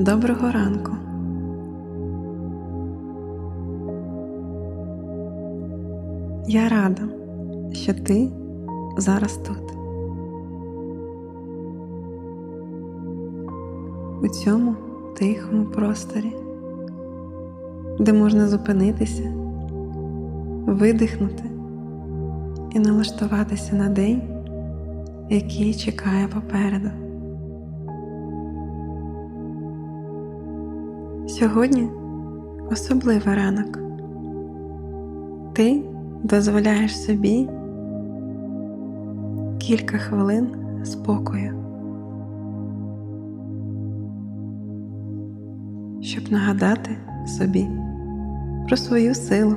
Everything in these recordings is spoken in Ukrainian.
Доброго ранку. Я рада, що ти зараз тут. У цьому тихому просторі, де можна зупинитися, видихнути і налаштуватися на день, який чекає попереду. Сьогодні особливий ранок. Ти дозволяєш собі кілька хвилин спокою, щоб нагадати собі про свою силу,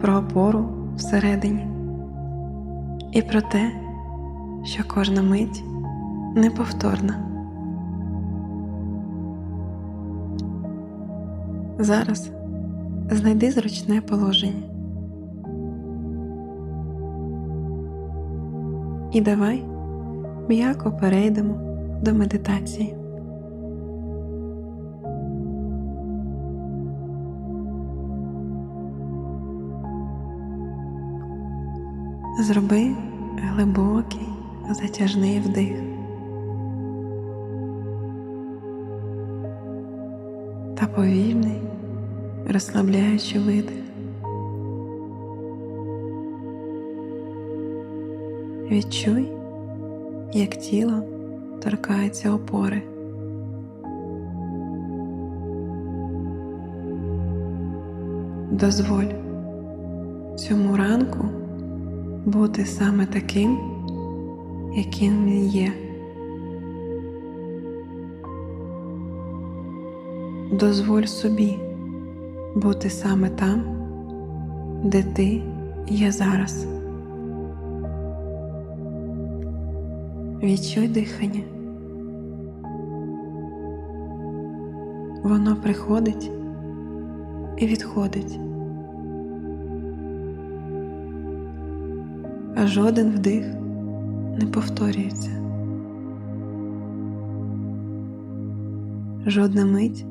про опору всередині і про те, що кожна мить неповторна. Зараз знайди зручне положення. І давай м'яко перейдемо до медитації. Зроби глибокий затяжний вдих. Та повільний, розслабляючий видих. Відчуй, як тіло торкається опори. Дозволь цьому ранку бути саме таким, яким він є. Дозволь собі бути саме там, де ти є зараз. Відчуй дихання. Воно приходить і відходить. А жоден вдих не повторюється. Жодна мить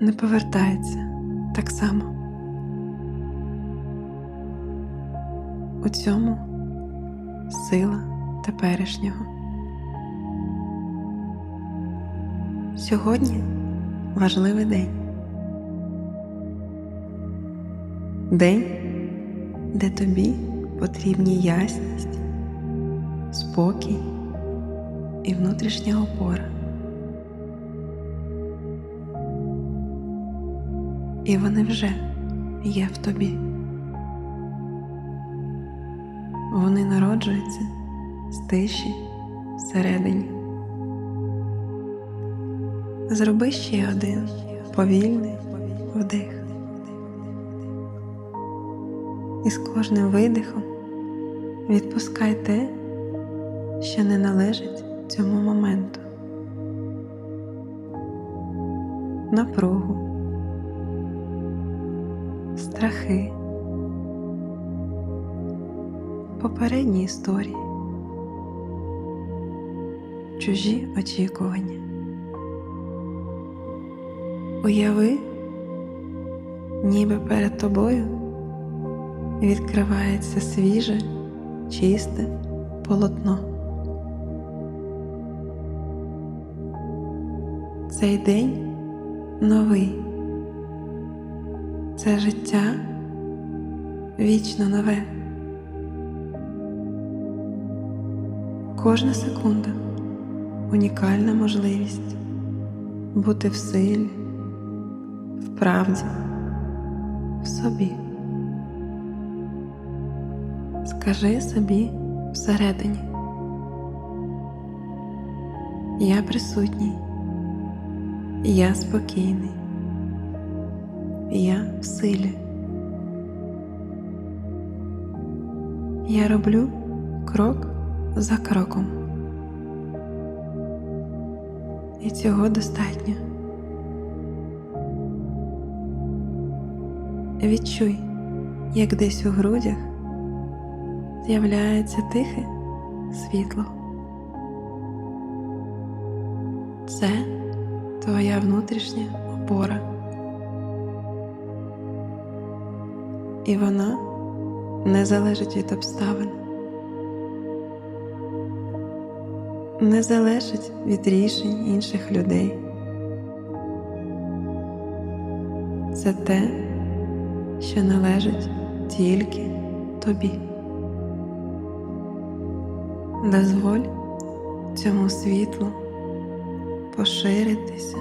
не повертається так само. У цьому сила теперішнього. Сьогодні важливий день. День, де тобі потрібні ясність, спокій і внутрішня опора. І вони вже є в тобі. Вони народжуються з тиші всередині. Зроби ще один повільний вдих. І з кожним видихом відпускай те, що не належить цьому моменту. Напругу, страхи, попередні історії, чужі очікування. Уяви, ніби перед тобою відкривається свіже, чисте полотно. Цей день новий. Це життя вічно нове. Кожна секунда унікальна можливість бути в силі, в правді, в собі. Скажи собі всередині. Я присутній, я спокійний, я в силі. Я роблю крок за кроком. І цього достатньо. Відчуй, як десь у грудях з'являється тихе світло. Це твоя внутрішня опора. І вона не залежить від обставин, не залежить від рішень інших людей. Це те, що належить тільки тобі. Дозволь цьому світлу поширитися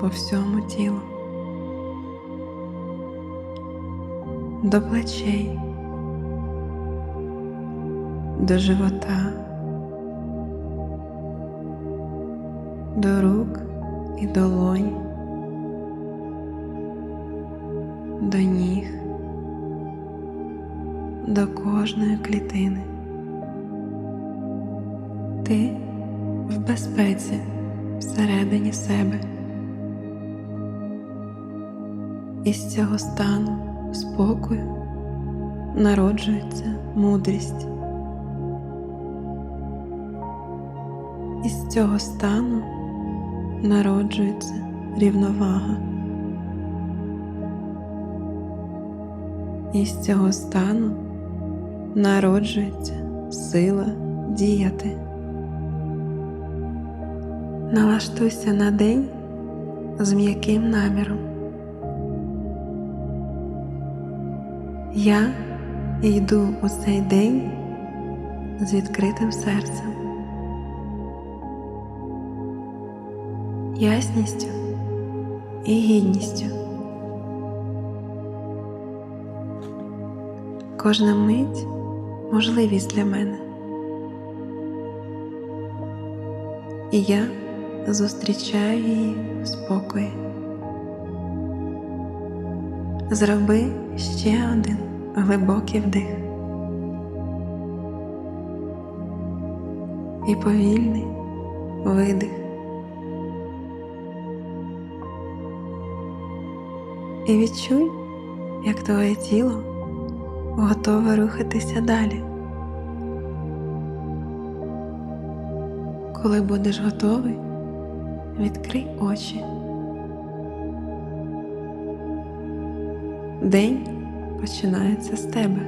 по всьому тілу, до плечей, до живота, до рук і долонь, до ніг, до кожної клітини. Ти в безпеці всередині себе. Із цього стану спокою народжується мудрість. Із цього стану народжується рівновага. Із цього стану народжується сила діяти. Налаштуйся на день з м'яким наміром. Я йду у цей день з відкритим серцем, ясністю і гідністю. Кожна мить можливість для мене. І я зустрічаю її в спокої. Зроби ще один глибокий вдих і повільний видих. І відчуй, як твоє тіло готове рухатися далі. Коли будеш готовий, відкрий очі. День починається з тебе.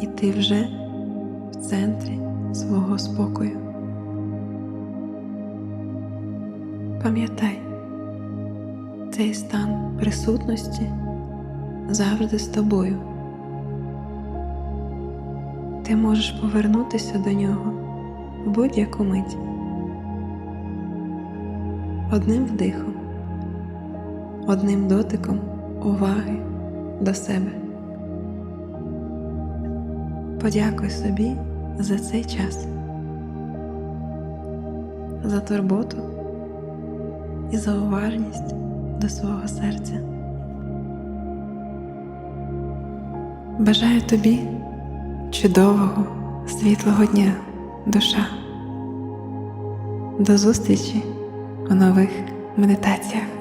І ти вже в центрі свого спокою. Пам'ятай, цей стан присутності завжди з тобою. Ти можеш повернутися до нього в будь-яку мить. Одним вдихом, одним дотиком уваги до себе. Подякуй собі за цей час, за турботу і за уважність до свого серця. Бажаю тобі чудового, світлого дня, душа. До зустрічі у нових медитаціях.